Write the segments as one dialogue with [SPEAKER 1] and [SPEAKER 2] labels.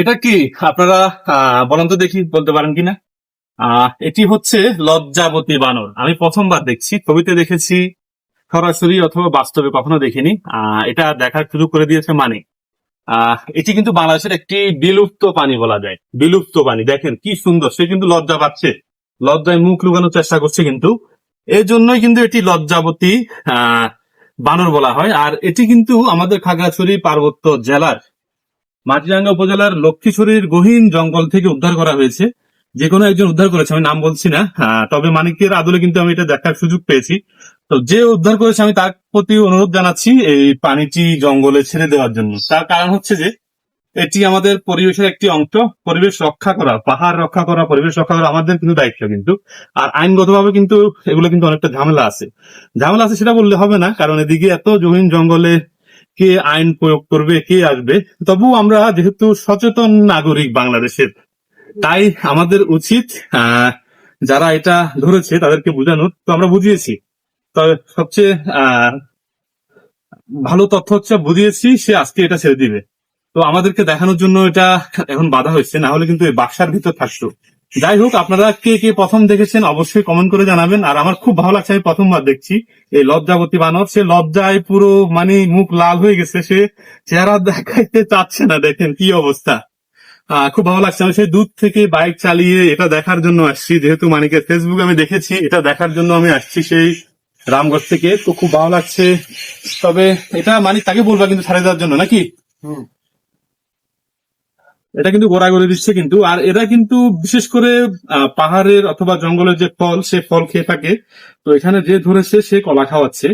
[SPEAKER 1] এটা কি? আপনারা বলেন তো দেখি, বলতে পারেন কিনা? এটি হচ্ছে লজ্জাবতী বানর। আমি প্রথমবার দেখছি, ছবিতে দেখেছি, সরাসরি অথবা বাস্তবে কখনো দেখিনি। এটা দেখার শুরু করে দিয়েছে মানে এটি কিন্তু বাংলাদেশের একটি বিলুপ্ত পানি বলা যায়। বিলুপ্ত পানি, দেখেন কি সুন্দর, সে কিন্তু লজ্জা পাচ্ছে। লজ্জায় মুখ লুকানোর চেষ্টা করছে কিন্তু। এর জন্যই কিন্তু এটি লজ্জাবতী বানর বলা হয়। আর এটি কিন্তু আমাদের খাগড়াছড়ি পার্বত্য জেলার মাটিরাঙ্গা উপজেলার লক্ষ্মীছড়ির গহীন জঙ্গল থেকে উদ্ধার করা হয়েছে। যে কোনো একজন উদ্ধার করেছে আমি নাম বলছি না। আহ, তবে মানিকের আদলে কিন্তু আমি এটা দেখার সুযোগ পেয়েছি। তো যে উদ্ধার করেছে আমি তার প্রতি অনুরোধ জানাচ্ছি এই পানিটি জঙ্গলে ছেড়ে দেওয়ার জন্য। তার কারণ হচ্ছে যে এটি আমাদের পরিবেশের একটি অংশ। পরিবেশ রক্ষা করা পাহাড় রক্ষা করা পরিবেশ রক্ষা করা আমাদের কিন্তু দায়িত্ব কিন্তু। আর আইনগতভাবে কিন্তু এগুলো কিন্তু অনেকটা ঝামেলা আছে। ঝামেলা আছে সেটা বললে হবে না কারণ এদিকে এত জহিন জঙ্গলে কে আইন প্রয়োগ করবে, কে আসবে তবু আমরা যেহেতু সচেতন নাগরিক বাংলাদেশের, তাই আমাদের উচিত যারা এটা ধরেছে তাদেরকে বোঝানোর, তো আমরা বুঝিয়েছি। তবে সবচেয়ে ভালো তথ্য হচ্ছে বুঝিয়েছি, সে আজকে এটা ছেড়ে দিবে। তো আমাদেরকে দেখানোর জন্য এটা এখন বাধা হয়েছে, না হলে কিন্তু এই বাক্সার ভিতর থাকতো। যাই হোক, আপনারা কে কে প্রথম দেখেছেন অবশ্যই কমেন্ট করে জানাবেন। আর আমার খুব ভালো লাগছে, আমি প্রথমবার দেখছি এই লজ্জাবতী বানর। সে লজ্জায় পুরো মানে মুখ লাল হয়ে গেছে, সে চেহারা দেখাইতে চাচ্ছে না, দেখেন কি অবস্থা। খুব ভালো লাগছে, আমি সেই দূর থেকে বাইক চালিয়ে এটা দেখার জন্য আসছি। যেহেতু মানিকের ফেসবুক আমি দেখেছি, এটা দেখার জন্য আমি আসছি সেই রামগড় থেকে। তো খুব ভালো লাগছে। তবে এটা মানিক তাকে বলবা কিন্তু ছাড়ে দেওয়ার জন্য, নাকি? এটা কিন্তু গোড়াগড়ি দিচ্ছে কিন্তু। আর এরা কিন্তু বিশেষ করে পাহাড়ের অথবা জঙ্গলের যে ফল সে ফল খেয়ে থাকে। তো এখানে যে ধরেছে সে কলা খাওয়াচ্ছে।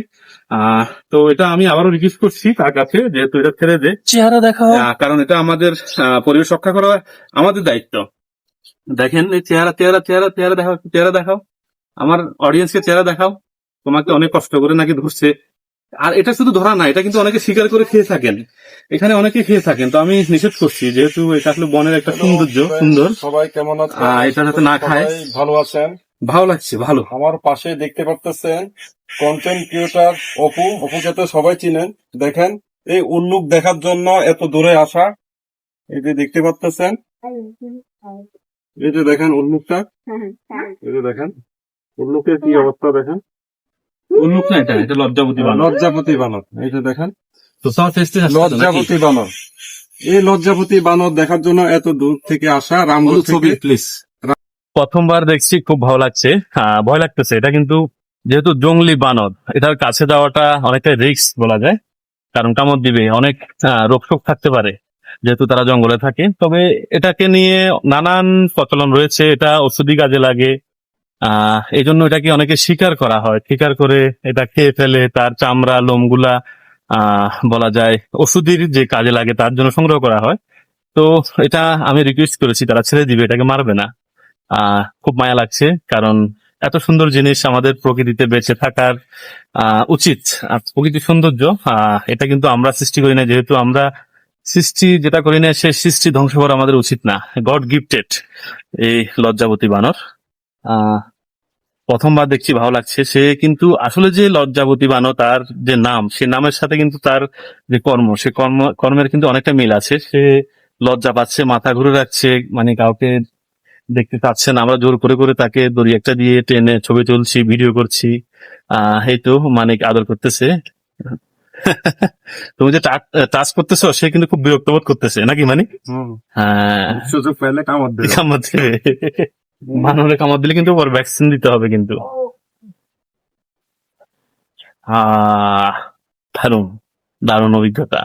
[SPEAKER 1] তো এটা আমি আবারও রিকোয়েস্ট করছি তার কাছে যেহেতু এটা ছেড়ে দে।
[SPEAKER 2] চেহারা
[SPEAKER 1] দেখা কারণ এটা আমাদের আহ, পরিবেশ রক্ষা করা আমাদের দায়িত্ব। দেখেন এই চেহারা চেহারা চেহারা চেহারা দেখাও চেহারা দেখাও। আমার অডিয়েন্সকে চেহারা দেখাও। তোমাকে অনেক কষ্ট করে নাকি ধরছে। আর এটা শুধু ধরা না এটা কিন্তু অনেকে স্বীকার করে খেয়ে থাকেন। এখানে অনেকে খেয়ে থাকেন তো আমি নিষেধ করছি যেহেতু এটা আসলে বনের একটা সৌন্দর্য সুন্দর।
[SPEAKER 3] সবাই কেমন আছেন?
[SPEAKER 1] এটা যাতে না খায়।
[SPEAKER 3] ভালো আছেন?
[SPEAKER 1] ভালো লাগছে ভালো।
[SPEAKER 3] আমার পাশে দেখতে পাচ্ছেন কন্টেন্ট ক্রিয়েটার অপু। অপুকে তো সবাই চিনেন। দেখেন এই উন্নুক দেখার জন্য এত দূরে আসা। এই যে দেখতে পাচ্ছেন এই যে দেখেন উন্নুকটা এই যে দেখেন উন্নুকের কি অবস্থা দেখেন।
[SPEAKER 1] উন্মুখ না এটা? এটা লজ্জাবতী বানর।
[SPEAKER 3] লজ্জাপতি বানর। এই দেখেন। লজ্জাপতি বানর। এই লজ্জাপতি বানর দেখার জন্য এত দূর থেকে আসা
[SPEAKER 1] ছবি প্লিজ প্রথমবার দেখছি খুব ভালো লাগছে। ভয় লাগতেছে। এটা কিন্তু যেহেতু জঙ্গলি বানর এটার কাছে যাওয়াটা অনেকটা রিস্ক বলা যায়। কারণ কামড় দিবে অনেক রোগ শোক থাকতে পারে যেহেতু তারা জঙ্গলে থাকে। তবে এটাকে নিয়ে নানান প্রচলন রয়েছে। এটা ওষুধি কাজে লাগে এই জন্য এটাকে অনেকে শিকার করা হয়। শিকার করে এটা খেয়ে ফেলে, তার চামড়া, লোমগুলা বলা যায় ওষুধির যে কাজে লাগে তার জন্য সংগ্রহ করা হয়। তো এটা আমি রিকোয়েস্ট করেছি, তারা ছেড়ে দিবে, এটাকে মারবে না। খুব মায়া লাগছে, কারণ এত সুন্দর জিনিস আমাদের প্রকৃতিতে বেঁচে থাকার উচিত। প্রকৃতির সৌন্দর্য এটা কিন্তু আমরা সৃষ্টি করি না, যেহেতু আমরা সৃষ্টি যেটা করি না, সে সৃষ্টি ধ্বংস করা আমাদের উচিত না। গড গিফটেড এই লজ্জাবতী বানর। আহ প্রথমবার দেখছি ভালো লাগছে। সে কিন্তু আসলে যে লজ্জাবতী বানো তার যে নাম সে নামের সাথে কিন্তু তার যে কর্ম সে কর্ম কর্মের কিন্তু অনেকটা মিল আছে। সে লজ্জা পাচ্ছে মাথা ঘুরে রাখছে মানে কাউকে দেখতে চাচ্ছে না। আমরা জোর করে করে তাকে দড়ি একটা দিয়ে টেনে ছবি তুলছি ভিডিও করছি। আহ এই তো মানিক আদর করতেছে। তুমি যে টাচ করতেছো সে কিন্তু খুব বিরক্ত বোধ করতেছে নাকি মানে হ্যাঁ।
[SPEAKER 3] সুযোগ পেলে কামড় দেবে।
[SPEAKER 1] কামড় দেবে। মানুষের কামড় দিলে কিন্তু ওর ভ্যাকসিন দিতে হবে কিন্তু। আহ দারুণ দারুণ অভিজ্ঞতা।